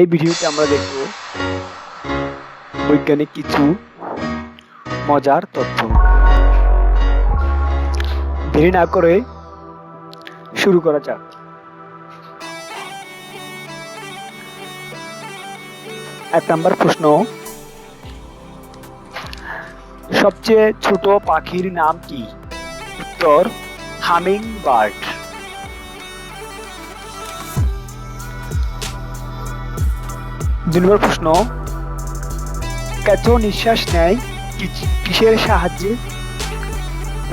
এই ভিডিওতে আমরা দেখব বৈজ্ঞানিক কিছু মজার তথ্য। দেরি না করে শুরু করা যাক। এক নম্বর প্রশ্ন। সবচেয়ে ছোট পাখির নাম কি? উত্তর হামিং বার্ড দুই নম্বর প্রশ্ন। কেঁচো নিঃশ্বাস নেয় কিসের সাহায্যে?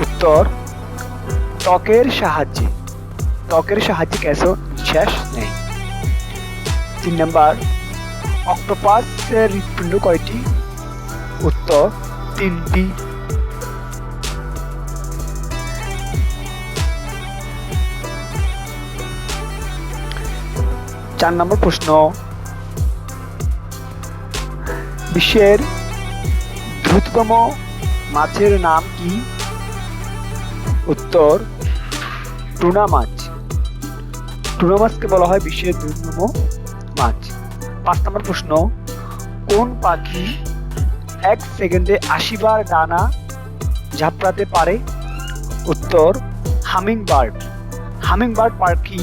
উত্তর, ত্বকের সাহায্যে। ত্বকের সাহায্যে কেঁচো নিঃশ্বাস নেয়। তিন নম্বর, অক্টোপাসের হৃৎপিণ্ড কয়টি? উত্তর, তিনটি। চার নম্বর প্রশ্ন বিশ্বের দ্রুততম মাছের নাম কি? উত্তর, টুনা মাছ। টুনা মাছকে বলা হয় বিশ্বের দ্রুততম মাছ। পাঁচ নম্বর প্রশ্ন, কোন পাখি এক সেকেন্ডে আশি বার ডানা ঝাপড়াতে পারে? উত্তর হামিং বার্ড হামিং বার্ড পাখি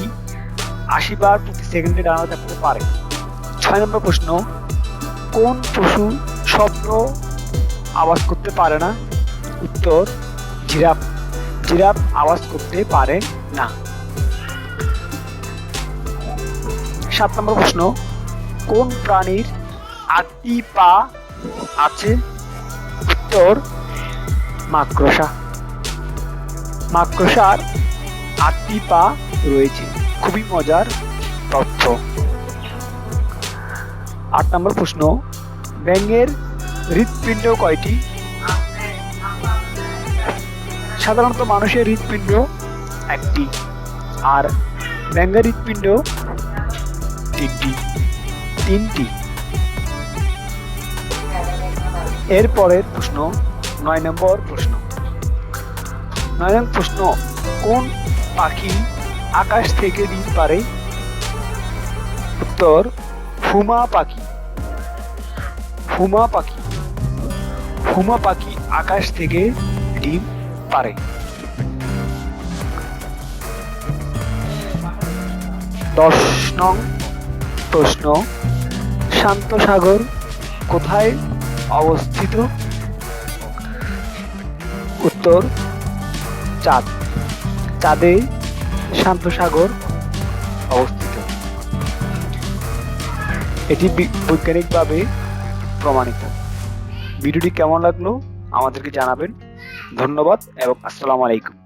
আশি বার প্রতি সেকেন্ডে ডানা ঝাপড়াতে পারে। ছয় নম্বর প্রশ্ন কোন পশু শব্দ আওয়াজ করতে পারে না? উত্তর, জিরাফ। জিরাফ আওয়াজ করতে পারে না। সাত নম্বর প্রশ্ন, কোন প্রাণীর আটটি পা আছে? উত্তর, মাকড়সা। মাকড়সার আটটি পা রয়েছে। খুবই মজার তথ্য। আট নম্বর প্রশ্ন, ব্যাঙের হৃৎপিণ্ড কয়টি? সাধারণত মানুষের হৃৎপিণ্ড একটি, আর ব্যাঙের হৃৎপিণ্ড তিনটি তিনটি। এর পরের প্রশ্ন, নয় নম্বর প্রশ্ন। নয় নম্বর প্রশ্ন, কোন পাখি আকাশ থেকে ডিম পারে উত্তর হুমা পাখি। হুমা পাখি। হুমা পাখি আকাশ থেকে ডিম পারে দশ নং প্রশ্ন শান্ত সাগর কোথায় অবস্থিত? উত্তর, চাঁদ। চাঁদে শান্ত সাগর অবস্থিত। এটি বৈজ্ঞানিকভাবে প্রমাণিত। ভিডিওটি কেমন লাগল আমাদেরকে জানাবেন। ধন্যবাদ এবং আসসালামু আলাইকুম।